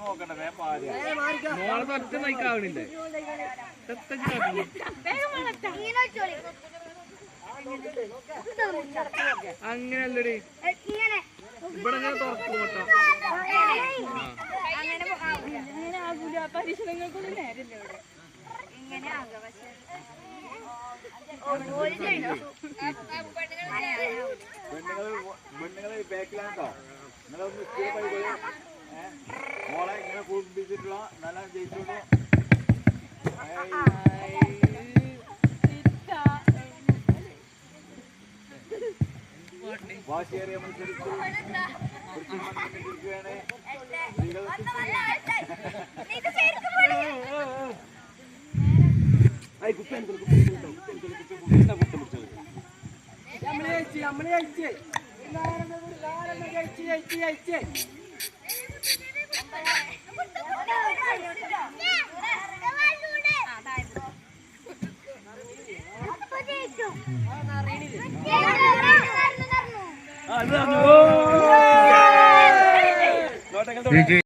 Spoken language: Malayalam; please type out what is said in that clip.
നോക്കണ്ട വേ പാടിയ മോളെ ഒറ്റ നയിക്കാവണില്ലേ അങ്ങനല്ലടി. ഇവിടെ ഇങ്ങനെ തുറക്കും കേട്ടോ. അങ്ങനെ പരീക്ഷണങ്ങൾക്കൊന്നും നേരില്ല ഇങ്ങനെ ആകാം ഇങ്ങനെ കുളിപ്പിച്ചിട്ടുള്ള നല്ല ജയിച്ചോളൂ വാശിയേറിയ മത്സരിച്ചു മത്സരിക്കുകയാണ് സ്ത്രീകൾ ഇത് I love.